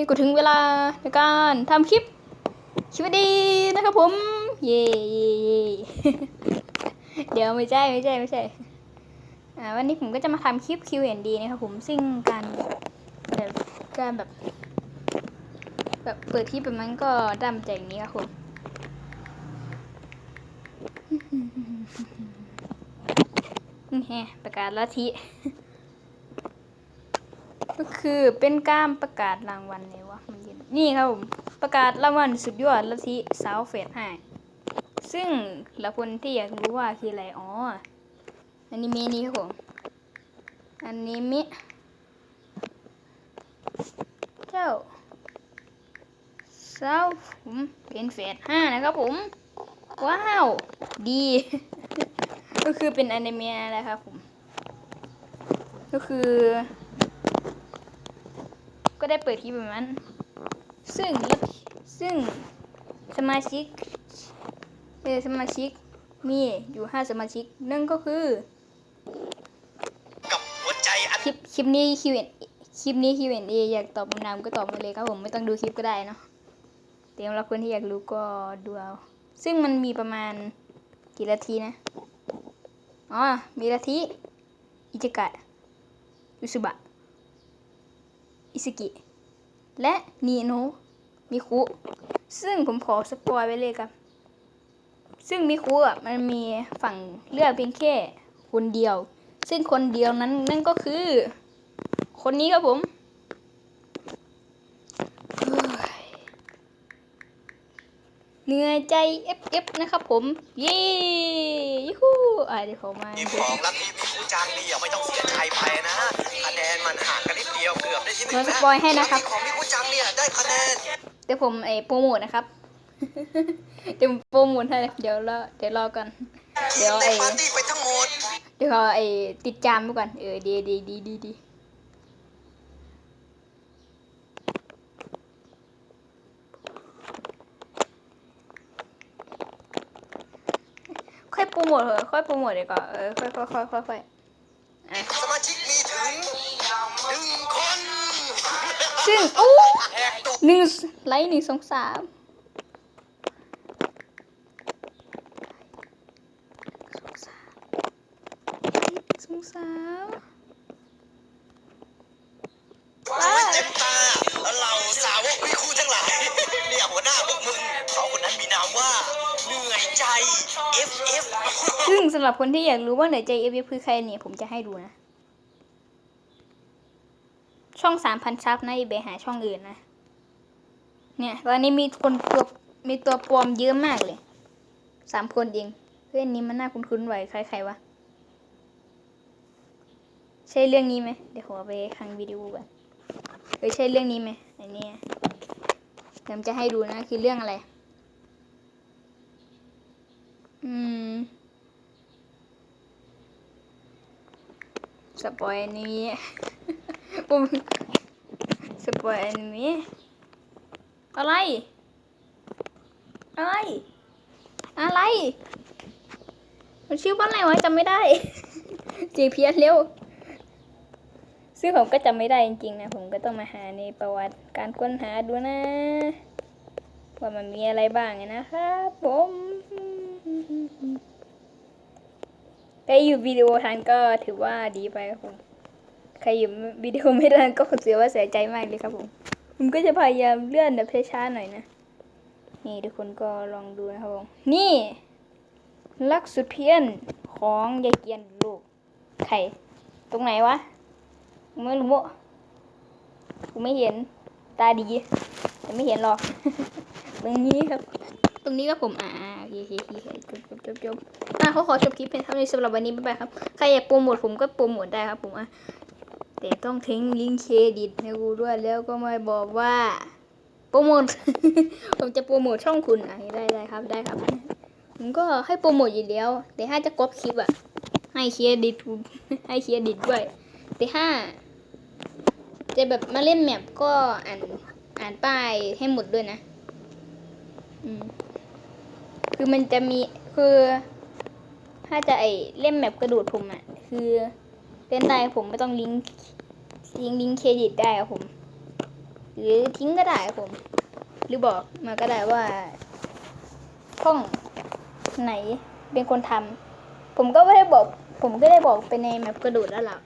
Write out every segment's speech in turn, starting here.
นี่ก็ถึงเวลาในการทำคลิปสวัสดีนะครับผม เย่เย่เย่เดี๋ยวไม่ใช่ไม่ใช่ไม่ใช่วันนี้ผมก็จะมาทำคลิป Q&D นะครับผมซึ่งการแบบการแบบ แบบเปิดคลิปแบบนั้นก็ดำใจอย่างนี้ครับผมนี่แฮะประกาศลัทธิก็ คือเป็นการประกาศรางวัลเลยวะมันเย็นนี่ครับผมประกาศรางวัลสุดยอดลัทธิสาวเฟสห้าซึ่งหลายคนที่อยากรู้ว่าคืออะไรอ๋ออันิเมนี้ครับผมอันิเมะเจ้าสาวผมเป็นเฟสห้านะครับผม ว้าว ดี ก็คือเป็นอนิเมะอะไรครับผม ก็คือ ก็ได้เปิดคลิปแบบนั้น ซึ่งแล้วซึ่งสมาชิกเออสมาชิกมีอยู่ห้าสมาชิกนั่นก็คือกับหัวใจอันคลิปคลิปนี้ Q&A คลิปนี้ Q&A อยากตอบคำถามก็ตอบมาเลยครับผมไม่ต้องดูคลิปก็ได้เนาะแต่สำหรับคนที่อยากรู้ก็ดูเอาซึ่งมันมีประมาณกี่นาทีนะอ๋อมีนาทีอิจิกะยุสุบะ อิสกิ และนีโนมิคุ ซึ่งผมขอสปอยไว้เลยครับ ซึ่งมิคุอะมันมีฝั่งเลือกเพียงแค่คนเดียว ซึ่งคนเดียวนั้นนั่นก็คือ คนนี้ครับผมเหนื่อยใจ FF นะครับผม เย้ยูฮูอะเดี๋ยวเขามาทีมของลัทธิมิคุจังนี่ไม่ต้องเสียใจ เกือบได้ที่หนึ่งเราสปอยให้นะครับทีมของมิคุจังเนี่ยได้คะแนนเดี๋ยวผมไอ้โปรโมทนะครับ เดี๋ยวผมโปรโมทให้เดี๋ยวรอเดี๋ยวรอกันเดี๋ยวในไอ้ปาร์ตี้ไปทั้งหมดเดี๋ยวเอาไอ้ติดจามไปก่อน เออดีดีดีดีดีค่อยโปรโมทเหอะค่อยโปรโมทดีกว่า เออค่อยค่อยค่อยค่อย ซึ่งอู้แหกตัวหนึ่งไลค์หนึ่งสองสามสองสามโอ้ยเต็มตาเหล่าสาวกมิคุทั้งหลาย เนี่ยหัวหน้าพวกมึงเขาคนนั้นมีนามว่าเหนื่อยใจ FF ซึ่งสำหรับคนที่อยากรู้ว่าเหนือใจเอฟคือใครเนี่ย ผมจะให้ดูนะ ช่องสามพันซับนะอย่าไปหาช่องอื่นนะ เนี่ยตอนนี้มีคนตัวมีตัวปลอมเยอะมากเลยสามคนเองเรื่องนี้มันน่าคุ้นๆไหวใครๆวะใช่เรื่องนี้ไหมเดี๋ยวขอไปคังวิดีโอก่อนเออใช่เรื่องนี้ไหมไอ้เนี่เดี๋ยวจะให้ดูนะคือเรื่องอะไร อืมสปอยอัน นี้ผมสปอยอันนี้อะไร อะไร อะไร มันชื่อว่าอะไรวะจำไม่ได้จีเพียเร็ว ซึ่งผมก็จำไม่ได้จริงๆนะ ผมก็ต้องมาหาในประวัติการค้นหาดูนะ ว่ามันมีอะไรบ้างนะครับผมใครอยู่วิดีโอทันก็ถือว่าดีไปครับผม ใครอยู่วิดีโอไม่ทันก็ถือว่าเสียใจมากเลยครับผมผมก็จะพยายามเลื่อนแบบช้าๆหน่อยนะ นี่ทุกคนก็ลองดูนะครับผมนี่รักสุดเพี้ยนของยายเกียนลูกไข่ตรงไหนวะผมไม่รู้ผมไม่เห็นตาดีแต่ไม่เห็นหรอก ตรงนี้ครับ ตรงนี้ก็ผมอ่าโอเคโอเคโอเคจบจบจบจบอะเขาขอจบคลิปเป็นเท่านี้สำหรับวันนี้บ๊ายบายครับ ใครอยากโปรโมทผมก็โปรโมทได้ครับผมอะ แต่ต้องทิ้งลิงก์เครดิตให้กูด้วยแล้วก็มาบอกว่าโปรโมท ผมจะโปรโมทช่องคุณอะได้ได้ครับได้ครับ ผมก็ให้โปรโมทอยู่แล้ว แต่ถ้าจะก๊อปคลิปอะ ให้เครดิตให้เครดิตด้วย แต่ถ้าจะแบบมาเล่นแมปก็อ่านอ่านป้ายให้หมดด้วยนะ อืม คือมันจะมีคือ ถ้าจะไอเล่มแมปกระโดดผมอะ คือ เล่นได้ผมไม่ต้องลิงก์ลิงก์ลิงก์เครดิตได้ครับผม หรือทิ้งก็ได้ครับผม หรือบอกมาก็ได้ว่าช่องไหนเป็นคนทำผมก็ไม่ได้บอก ผมก็ได้บอกไปในแมปกระโดดแล้วล่ะ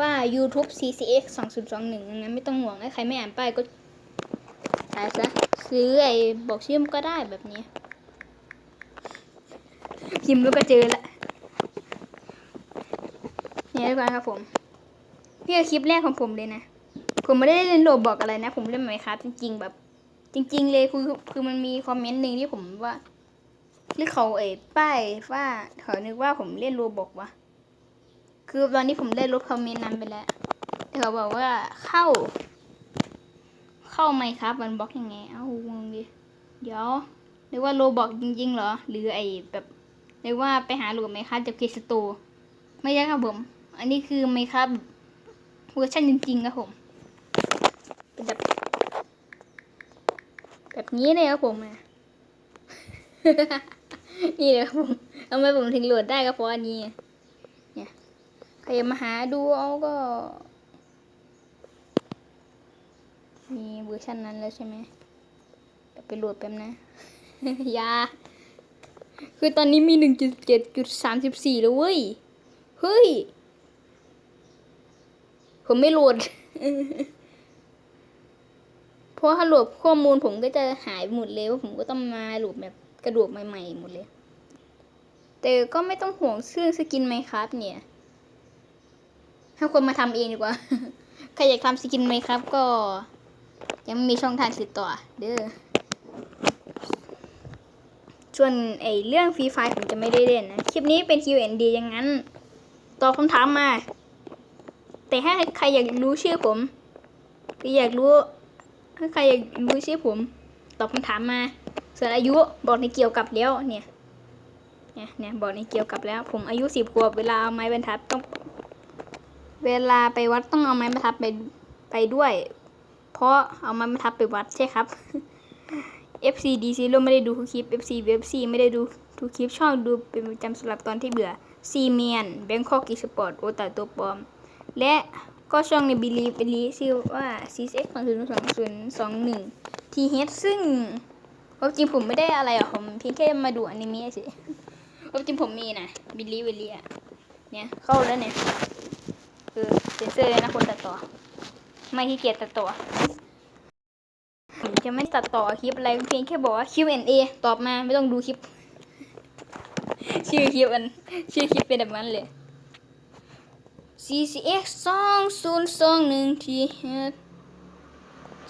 ว่า YouTube CCX 2021งั้นไม่ต้องห่วงให้ใครไม่อ่านป้ายก็ถ่าซะซื้อไอ้บอกชื่อมก็ได้แบบนี้ พิมพ์แล้วก็เจอละ นี่ดีกว่าครับผมนี่คือคลิปแรกของผมเลยนะ ผมไม่ได้เล่นโรบบอกอะไรนะ ผมเล่นไหมครับจริง ๆ แบบ จริง ๆ เลยคือคือมันมีคอมเมนต์หนึ่งที่ผมว่าหรือเขาเอ่ยป้ายว่าเขานึกว่าผมเล่นโรบอกวะคือตอนนี้ผมได้ลบคอมเมนต์นั้นไปแล้วแต่เขาบอกว่าเข้า เข้าไหมครับมันบล็อกยังไง เอ้างงดิเดี๋ยวนึกว่าโรบอกจริง ๆ เหรอ หรือไอแบบนึกว่าไปหาโหลดไหมครับจากเพจสโตร์ไม่ใช่ครับผม อันนี้คือไมครับเวอร์ชันจริงๆครับผมเป็นแบบแบบนี้เลยครับผมอะนี่เลยครับผมทำไมผมถึงโหลดได้ก็เพราะอันนี้ เนี่ยใครมาหาดูเอาก็ มีเวอร์ชันนั้นแล้วใช่ไหมไปโหลดแป๊บนะยา คือตอนนี้มีหนึ่งจุดเจ็ดจุดสามสิบสี่แล้วเว้ย เฮ้ย ผมไม่โหลด เพราะถ้าโหลดข้อมูลผมก็จะหายหมดเลยว่าผมก็ต้องมาโหลดแบบกระโดดใหม่ๆหมดเลย แต่ก็ไม่ต้องห่วงเรื่องสกินไหมครับ เนี่ยให้คนมาทำเองดีกว่า ใครอยากทำสกินไหมครับ ก็ ยังไม่มีช่องทางติดต่อ เด้อส่วนไอเรื่องฟรีไฟผมจะไม่ได้เล่นนะ คลิปนี้เป็น Q&D อย่างนั้น ตอบคำถามมา แต่ถ้าใครอยากรู้ชื่อผมหรืออยากรู้ถ้าใครอยากรู้ชื่อผม ตอบคำถามมาส่วนอายุบอกในเกี่ยวกับแล้วเนี่ยเนี่ยเนี่ยบอกในเกี่ยวกับแล้ว ผมอายุสิบขวบเวลาเอาไม้บรรทัดต้อง เวลาไปวัดต้องเอาไม้บรรทัดไปไปด้วย เพราะเอาไม้บรรทัดไปวัดใช่ครับ FC DC ร่ไม่ได้ดูทุกคลิป FC FC ไม่ได้ดูทุกคลิปชอบดูเป็นประจำสำหรับตอนที่เบื่อซีเมียนแบงคอกอีสปอร์ตโอตาตัวปลอม และก็ช่องในบิลีเป็นลีชื่อว่า CX 2 0 2 0 2 1 TH ซึ่งความจริงผมไม่ได้อะไรอะ ผมเพียงแค่มาดูอนิเมะเฉยความจริงผมมีนะบิลีเวลีอะ เนี่ย เข้าแล้วเนี่ยคือเซนเซอร์นะคนตัดต่อ ไม่ขี้เกียจตัดต่อผมจะไม่ตัดต่อคลิปอะไรเพียงแค่บอกว่า Q&A ตอบมาไม่ต้องดูคลิป ชื่อคลิปมัน ชื่อคลิปเป็นแบบนั้นเลย CCX สองศูนย์สองหนึ่งที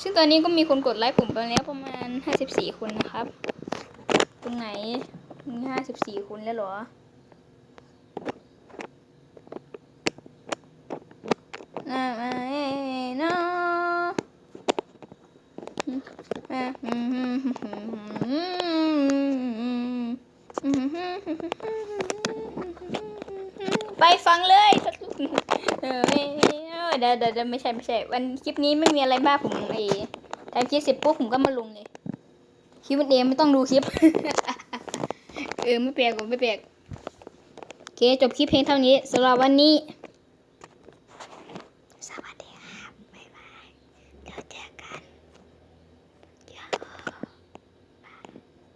ซึ่งตอนนี้ก็มีคนกดไลค์ผมไปแล้วประมาณห้าสิบสี่คนนะครับ ตรงไหนมีห้าสิบสี่คนแล้วหรอน่ามาเอ้เนะไปฟังเลย เออเดี๋ยวเดี๋ยวไม่ใช่ไม่ใช่ วันคลิปนี้ไม่มีอะไรมากผมเอทำคลิปเสร็จปุ๊บผมก็มาลงเลย คลิปมันเองไม่ต้องดูคลิป เออไม่แปลกผมไม่แปลกโอเคจบคลิปเพลงเท่านี้สำหรับวันนี้